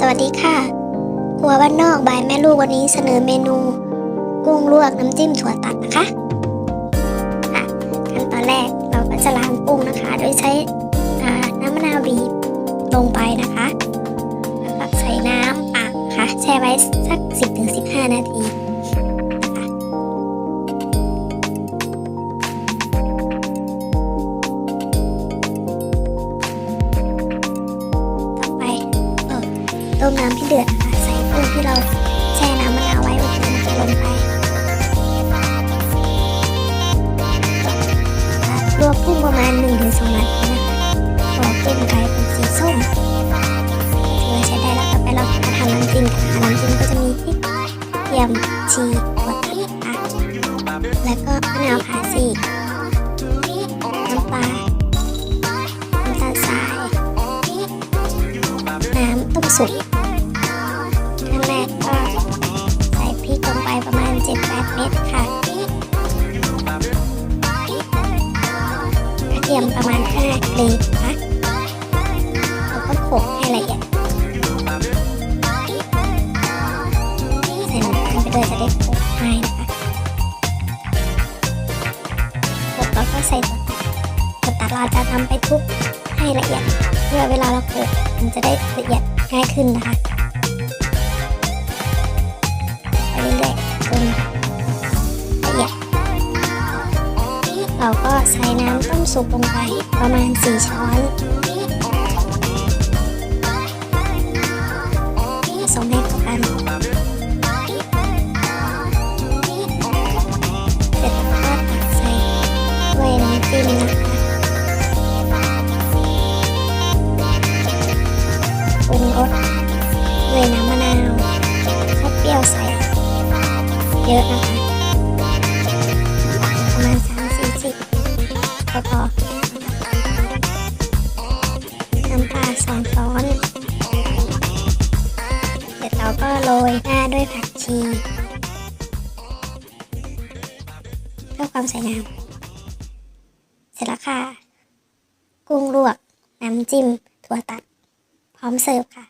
สวัสดีค่ะครัวบ้านนอกบายแม่ลูกวันนี้เสนอเมนู กุ้งลวกน้ำจิ้มถั่วตัดนะคะค่ะขั้นตอนแรกเราก็จะล้างกุ้งนะคะ โดยใช้น้ำมะนาวบีบลงไปนะคะแล้วก็ใส่น้ำอะค่ะแช่ไว้สัก 10-15 นาที มน้ำที่เดือดนะคะใส่กุ้งที่เราแช่น้ำมะนาวไว้เมื่อกี้นะคะลงไปค่ะลวกกุ้งประมาณ1-2นาทีนะคะพอกุ้งกลายเป็นสีส้มถือว่าใช้ได้แล้วต่อไปเรามาทำน้ำจิ้มกันน้ำจิ้มก็จะมีพริกเทียมชีถั่วตัดค่ะแล้วก็มะนาวขาซีน้ำปลาน้ำตาลทรายน้ำต้มสุก ทียมประมาณ5กลีบนะคะแล้วก็โขลกให้ละเอียดใส่น้ำตาลไปด้วยจะได้โขลกง่ายนะคะโขลกแล้วก็ใส่ตัวตัดตัวตัดเราจะนำไปทุบให้ละเอียด เพื่อเวลาเราโขลกมันจะได้ละเอียดง่ายขึ้นนะคะ เราก็ใส่น้ำต้มสุกลงไปประมาณ 4 ช้อนผสมให้เข้ากันเสร็จแล้วก็ตักใส่ถ้วยน้ำจิ้มนะคะปรุงรสด้วยน้ำมะนาวถ้าเปรี้ยวใส่เยอะนะคะ องช้อนเสร็จเราก็โรยหน้าด้วยผักชีเพื่อความสวยงาม เสร็จแล้วค่ะ กุ้งลวก น้ำจิ้ม ถั่วตัด พร้อมเสิร์ฟค่ะ